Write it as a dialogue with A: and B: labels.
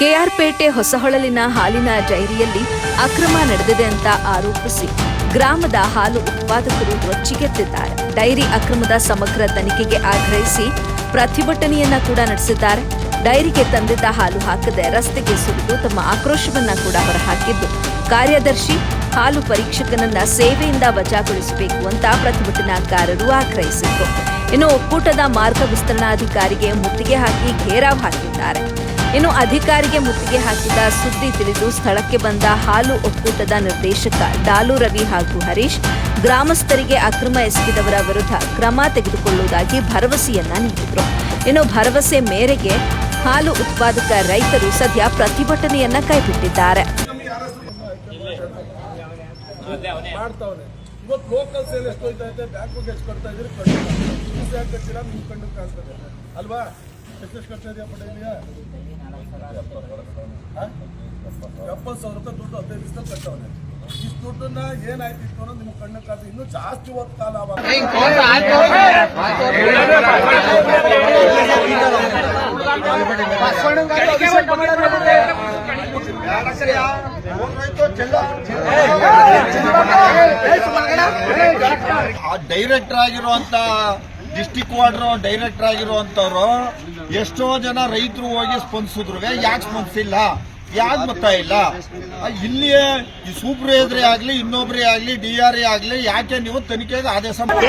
A: ಕೆಆರ್ಪೇಟೆ ಹೊಸಹೊಳಲಿನ ಹಾಲಿನ ಡೈರಿಯಲ್ಲಿ ಅಕ್ರಮ ನಡೆದಿದೆ ಅಂತ ಆರೋಪಿಸಿ ಗ್ರಾಮದ ಹಾಲು ಉತ್ಪಾದಕರು ರೊಚ್ಚಿಗೆದ್ದಿದ್ದಾರೆ ಡೈರಿ ಅಕ್ರಮದ ಸಮಗ್ರ ತನಿಖೆಗೆ ಆಗ್ರಹಿಸಿ ಪ್ರತಿಭಟನೆಯನ್ನ ಕೂಡ ನಡೆಸಿದ್ದಾರೆ. ಡೈರಿಗೆ ತಂದಿದ್ದ ಹಾಲು ಹಾಕದೆ ರಸ್ತೆಗೆ ಸುರಿದು ತಮ್ಮ ಆಕ್ರೋಶವನ್ನ ಕೂಡ ಹೊರಹಾಕಿದ್ದು, ಕಾರ್ಯದರ್ಶಿ ಹಾಲು ಪರೀಕ್ಷಕನನ್ನ ಸೇವೆಯಿಂದ ವಜಾಗೊಳಿಸಬೇಕು ಅಂತ ಪ್ರತಿಭಟನಾಕಾರರು ಆಗ್ರಹಿಸಿದ್ದರು ಇನ್ನು ಒಕ್ಕೂಟದ ಮಾರ್ಗ ವಿಸ್ತರಣಾಧಿಕಾರಿಗೆ ಮುತ್ತಿಗೆ ಹಾಕಿ ಘೇರಾವ್ ಹಾಕಿದ್ದಾರೆ. ಇನ್ನು ಅಧಿಕಾರಿಗೆ ಮುತ್ತಿಗೆ ಹಾಕಿದ ಸುದ್ದಿ ತಿಳಿದು ಸ್ಥಳಕ್ಕೆ ಬಂದ ಹಾಲು ಒಕ್ಕೂಟದ ನಿರ್ದೇಶಕ ಡಾಲು ರವಿ ಹಾಗೂ ಹರೀಶ್ ಗ್ರಾಮಸ್ಥರಿಗೆ ಅಕ್ರಮ ಎಸಗಿದವರ ವಿರುದ್ಧ ಕ್ರಮ ತೆಗೆದುಕೊಳ್ಳುವುದಾಗಿ ಭರವಸೆಯನ್ನ ನೀಡಿದರು. ಇನ್ನು ಭರವಸೆ ಮೇರೆಗೆ ಹಾಲು ಉತ್ಪಾದಕ ರೈತರು ಸದ್ಯ ಪ್ರತಿಭಟನೆಯನ್ನ ಕೈಬಿಟ್ಟಿದ್ದಾರೆ.
B: ಅಲ್ವಾ? ಎಷ್ಟು ಕಟ್ತಾ ಇದೆಯಾ ಎಪ್ಪತ್ತು ಸಾವಿರ ರೂಪಾಯಿ ದುಡ್ಡು ಹದಿನೈದು ದಿವಸದಲ್ಲಿ ಕಟ್ಟವನೆ. ಇಷ್ಟು ದುಡ್ಡನ್ನ ಏನಾಯ್ತು ಇತ್ತು ಅನ್ನೋದು ನಿಮ್ಮ ಕಣ್ಣು ಕಾಲ ಇನ್ನೂ ಜಾಸ್ತಿ ಕಾಲ
C: ಆ ಡೈರೆಕ್ಟರ್ ಆಗಿರುವಂತ ಡಿಸ್ಟಿಕ್ ವಾರ್ಡ್ರು ಡೈರೆಕ್ಟರ್ ಆಗಿರುವಂತವ್ರು ಎಷ್ಟೋ ಜನ ರೈತರು ಹೋಗಿ ಸ್ಪಂದಿಸಿದ್ರು ಯಾಕೆ ಸ್ಪಂದಿಸಿಲ್ಲ ಯಾಕೆ ಬರ್ತಾ ಇಲ್ಲ ಇಲ್ಲಿಯೇ ಈ ಸೂಪರ್ವೈಸರೇ ಆಗ್ಲಿ ಇನ್ನೊಬ್ರೇ ಆಗ್ಲಿ ಡಿ ಆರ್ ಎ ಆಗ್ಲಿ ಯಾಕೆ ನೀವು ತನಿಖೆಗೆ ಆದೇಶ ಮಾಡಿ